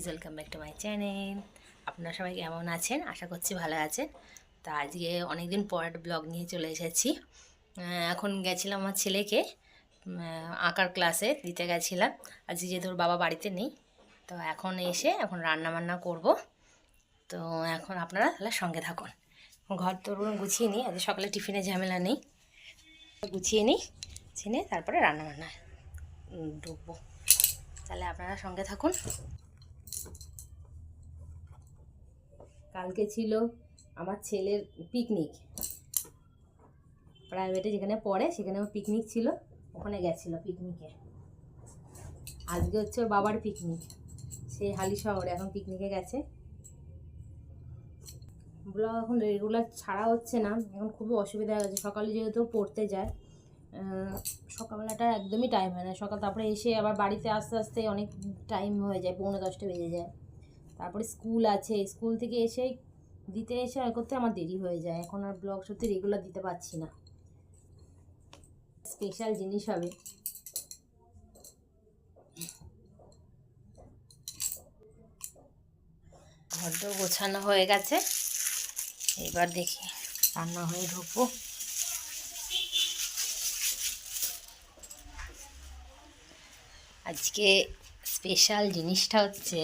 Guys welcome back to my channel আপনারা সবাই কেমন আছেন? আশা করছি ভালো আছেন। তা আজকে অনেকদিন পর ব্লগ নিয়ে চলে এসেছি। এখন গেছিলাম আমার ছেলেকে আঁকার ক্লাসে দিতে গেছিলাম। আজকে যেহেতু ওর বাবা বাড়িতে নেই, তো এখন এসে এখন রান্না বান্না করব। তো এখন আপনারা তাহলে সঙ্গে থাকুন। ঘর তোর গুছিয়ে নিই। আজকে সকালে টিফিনে ঝামেলা নেই। গুছিয়ে নিই চিনে তারপরে রান্না বান্না ঢুকবো। তাহলে আপনারা সঙ্গে থাকুন। কালকে ছিল আমার ছেলের পিকনিক প্রাইভেটে যেখানে পড়ে সেখানে আমার পিকনিক ছিল। ওখানে গেছিল পিকনিকে আজকে হচ্ছে ওর বাবার পিকনিক সে হালি শহরে এখন পিকনিকে গেছে। ব্লগ এখন রেগুলার ছাড়া হচ্ছে না। এখন খুবই অসুবিধা হয়ে গেছে। সকালে যেহেতু পড়তে যায় সকালবেলাটা একদমই টাইম হয় না। সকাল তারপরে এসে আবার বাড়িতে আস্তে আস্তে অনেক টাইম হয়ে যায়, পৌনে দশটা বেজে যায়। তারপরে স্কুল আছে, স্কুল থেকে এসে দিতে এসে আর করতে আমার দেরি হয়ে যায়। এখন আর ব্লগ সত্যি রেগুলার দিতে পারছি না। স্পেশাল জিনিস হবে। ঘরটা গোছানো হয়ে গেছে। এবার দেখি রান্না হয়ে ঢুকবো। আজকে স্পেশাল জিনিসটা হচ্ছে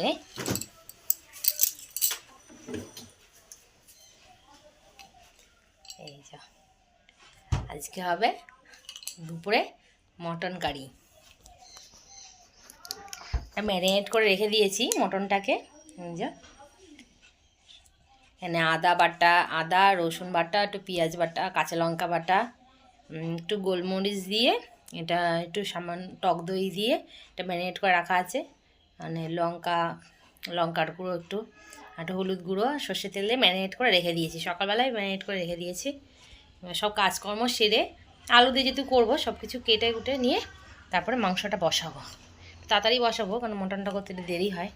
এই যা আজকে হবে দুপুরে মটন কারি। ম্যারিনেট করে রেখে দিয়েছি মটনটাকে। এখানে আদা বাটা, আদা, রসুন বাটা, একটু পেঁয়াজ বাটা, কাঁচা লঙ্কা বাটা একটু গোলমরিচ দিয়ে এটা একটু সামান্য টক দই দিয়ে এটা ম্যারিনেট করে রাখা আছে। মানে লঙ্কা, লঙ্কার গুঁড়ো একটু একটু হলুদ গুঁড়ো আর সর্ষের তেল দিয়ে ম্যারিনেট করে রেখে দিয়েছি। সকালবেলায় ম্যারিনেট করে রেখে দিয়েছি। সব কাজকর্ম সেরে আলু দিয়ে যেহেতু করব সব কিছু কেটে কুটে নিয়ে তারপরে মাংসটা বসাবো। তাড়াতাড়ি বসাবো, কারণ মটনটা করতে দেরি হয়।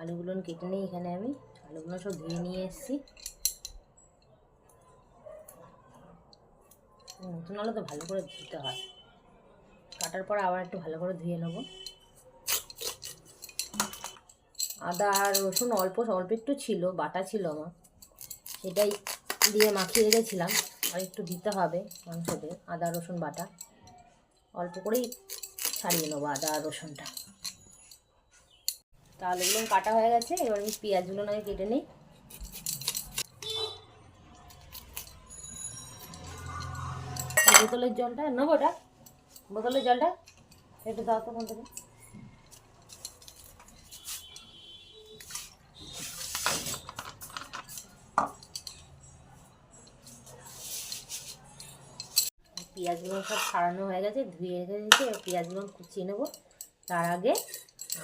আলুগুলো কেটে নিই এখানে আমি, আলুগুলো সব ধুয়ে নিয়ে এসেছি। নতুন আলু তো ভালো করে ধুতে হয়। কাটার পর আবার একটু ভালো করে ধুয়ে নেব। আদা আর রসুন অল্প অল্প একটু ছিল, বাটা ছিল আমার। সেটাই দিয়ে মাখিয়ে রেখেছিলাম। আর একটু দিতে হবে মাংসতে, আদা, রসুন, বাটা। অল্প করেই ছাড়িয়ে নেব আদা আর রসুনটা। তা আলুগুলো কাটা হয়ে গেছে, এবার আমি পেঁয়াজগুলো নাকি কেটে নিই। বোতলের জলটা, নেব ওটা? বোতলের জলটা? একটু দাও তো কোন পেঁয়াজগুলো সব ছাড়ানো হয়ে গেছে, ধুয়ে রেখে দিয়েছি, এবার পেঁয়াজগুলো কুচিয়ে নেব। তার আগে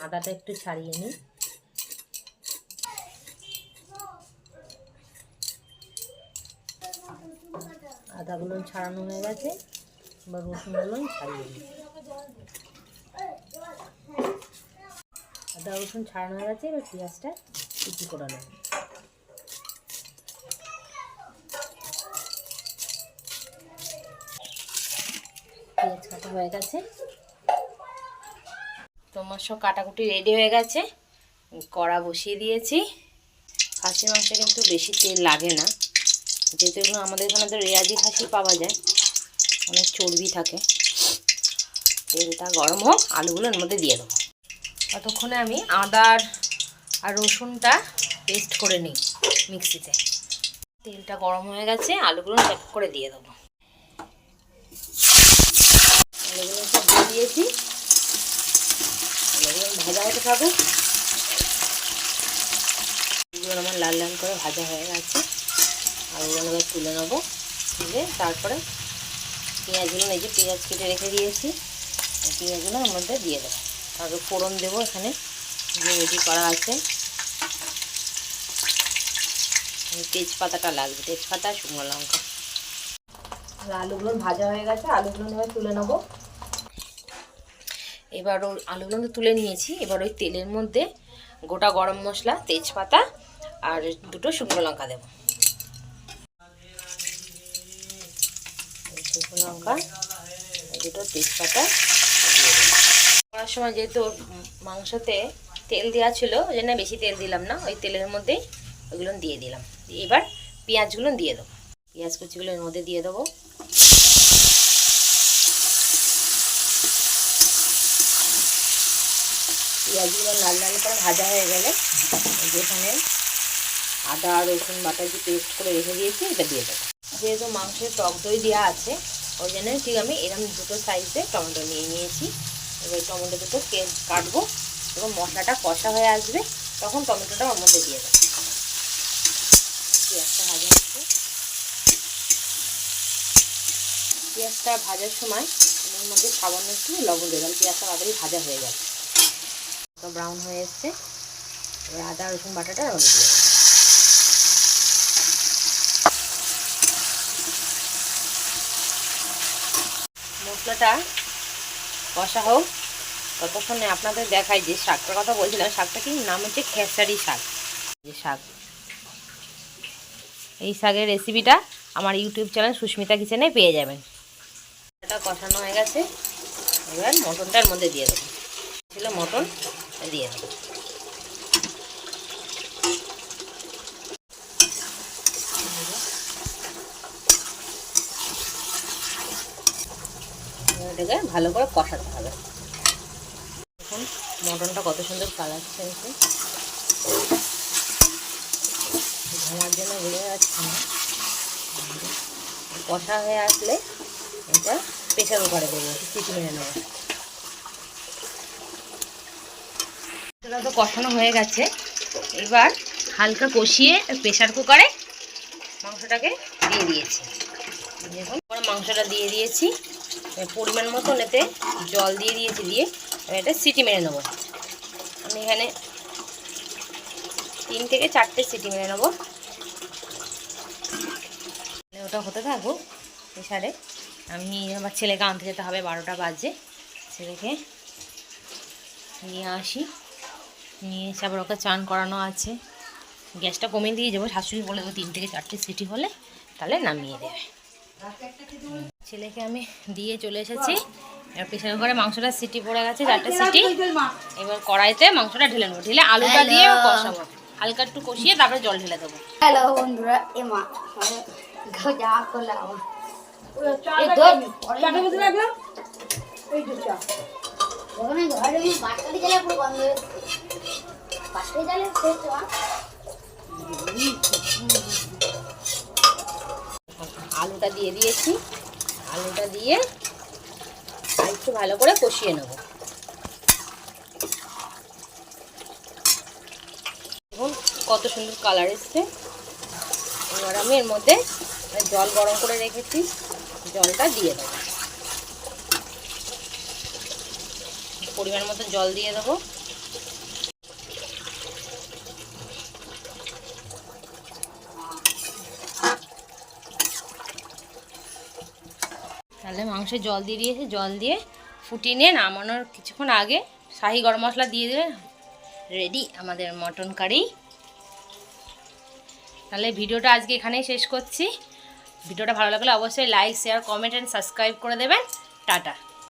আদাটা একটু ছাড়িয়ে নিই। আদাগুলো ছাড়ানো হয়ে গেছে, এবার রসুনগুলো ছাড়িয়ে নিই। আদা রসুন ছাড়ানো হয়ে গেছে, এবার পেঁয়াজটা কুচি করে নেব। পেঁয়াজ কাটা হয়ে গেছে। তোমার সব কাটাকুটি রেডি হয়ে গেছে। কড়া বসিয়ে দিয়েছি। খাসি মাংসে কিন্তু বেশি তেল লাগে না। যেহেতু এগুলো আমাদের এখানে তো রেয়াজি খাসি পাওয়া যায়, অনেক চর্বি থাকে। তেলটা গরম হোক, আলুগুলো এর মধ্যে দিয়ে দেবো। ততক্ষণে আমি আদার আর রসুনটা পেস্ট করে নিই মিক্সিতে। তেলটা গরম হয়ে গেছে, আলুগুলো চেক করে দিয়ে দেবো। আলুগুলো সব দিয়ে দিয়েছি। আলুগুলো ভাজা হতে থাকুক আলুগুলো আমার লাল লাল করে ভাজা হয়ে গেছে। আলুগুলো এবার তুলে নেব। তুলে তারপরে পেঁয়াজগুলো, এই যে পেঁয়াজ কেটে রেখে দিয়েছি পেঁয়াজগুলো এর মধ্যে দিয়ে দেবো। তারপরে ফোড়ন দেবো এখানে, যে রেডি করা আছে। তেজপাতাটা লাগবে, তেজপাতা, শুকনো লঙ্কা। আলুগুলো ভাজা হয়ে গেছে, আলুগুলো এবার তুলে নেব। এবার ওর আলুগুলো তো তুলে নিয়েছি। এবার ওই তেলের মধ্যে গোটা গরম মশলা, তেজপাতা আর দুটো শুকনো লঙ্কা দেবো। শুকনো লঙ্কা, দুটো তেজপাতা করার সময় যেহেতু মাংসতে তেল দেওয়া ছিল, ওই জন্য বেশি তেল দিলাম না। ওই তেলের মধ্যেই ওইগুলো দিয়ে দিলাম। এবার পেঁয়াজগুলো দিয়ে দেবো। পেঁয়াজ কুচিগুলো এর মধ্যে দিয়ে দেবো। পেঁয়াজগুলো লাল লাল করে ভাজা হয়ে গেলে যেখানে আদা, রসুন বাটা যে পেস্ট করে রেখে দিয়েছি, এটা দিয়ে দেবো। যেহেতু মাংসের টক দই দেওয়া আছে, ওই জন্য ঠিক আমি এরকম দুটো সাইজে টমেটো নিয়ে নিয়েছি। এবার টমেটো দুটো কাটবো এবং মশলাটা কষা হয়ে আসবে, তখন টমেটোটা ওর মধ্যে দিয়ে দেবো। পেঁয়াজটা ভাজা হচ্ছে পেঁয়াজটা ভাজার সময় এর মধ্যে সামান্য একটু লবণ দিলাম। পেঁয়াজটা তাড়াতাড়ি ভাজা হয়ে যাবে তো ব্রাউন হয়ে এসছে। এবার আদা, রসুন, বাটাটা মধ্যে দিয়ে। মশলাটা কষা হোক। ততক্ষণে আপনাদের দেখাই যে শাকটার কথা বলছিলাম, শাকটা কি নাম হচ্ছে খেসারি শাক। যে শাক। এই শাকের রেসিপিটা আমার ইউটিউব চ্যানেল সুস্মিতা কিচেনে পেয়ে যাবেন। এটা কষানো হয়ে গেছে। এবার মটনটার মধ্যে দিয়ে দেবো। ছিল মটন। দিয়ে এটাকে ভালো করে কষাতে হবে। দেখুন, মটনটা কত সুন্দর কালার চেয়েছে ধোঁয়ার জন্য বোঝা যাচ্ছে না। কষা হয়ে আসলে এটা প্রেশার কুকারে দেবো সিটি মেরে নেব। এটা তো কষানো হয়ে গেছে। এবার হালকা কষিয়ে প্রেশার কুকারে মাংসটাকে দিয়ে দিয়েছি। দেখুন মাংসটা দিয়ে দিয়েছি। পরিমাণ মতন এতে জল দিয়ে দিয়েছি দিয়ে এবার এটা সিটি মেরে নেব। আমি এখানে তিন থেকে চারটে সিটি মেরে নেব। ওটা হতে থাকুক প্রেশারে আমি আমার ছেলেকে আনতে যেতে হবে বারোটা বাজে। ছেলেকে নিয়ে আসি। নিয়ে এসে আবার ওকে চান করানো আছে। গ্যাসটা কমিয়ে দিয়ে যাব শাশুড়ি বলে দেবো তিন থেকে চারটে সিটি হলে তাহলে নামিয়ে দেবে। ছেলেকে আমি দিয়ে চলে এসেছি। এবার প্রেশার কুকারে মাংসটা সিটি পড়ে গেছে চারটে সিটি। এবার কড়াইতে মাংসটা ঢেলে নেব ঢেলে আলুটা দিয়ে কষাবো। হালকা একটু কষিয়ে তারপরে জল ঢেলে দেবো। হ্যালো বন্ধুরা যা এই ধর, আলুটা দিয়ে দিয়েছি। আলুটা দিয়ে একটু ভালো করে কষিয়ে নেব। কত সুন্দর কালার এসছে। এবার আমি এর মধ্যে জল গরম করে রেখেছি। জলটা দিয়ে দেবো। পরিমাণ মতো জল দিয়ে দেবো। তাহলে মাংসে জল দিয়ে দিয়েছে, জল দিয়ে ফুটিয়ে নিয়ে নামানোর কিছুক্ষণ আগে শাহি গরম মশলা দিয়ে দেবে। রেডি আমাদের মটন কারি। তাহলে ভিডিওটা আজকে এখানেই শেষ করছি। ভিডিওটা ভালো লাগলে অবশ্যই like, share, comment and subscribe করে দেবেন। টাটা।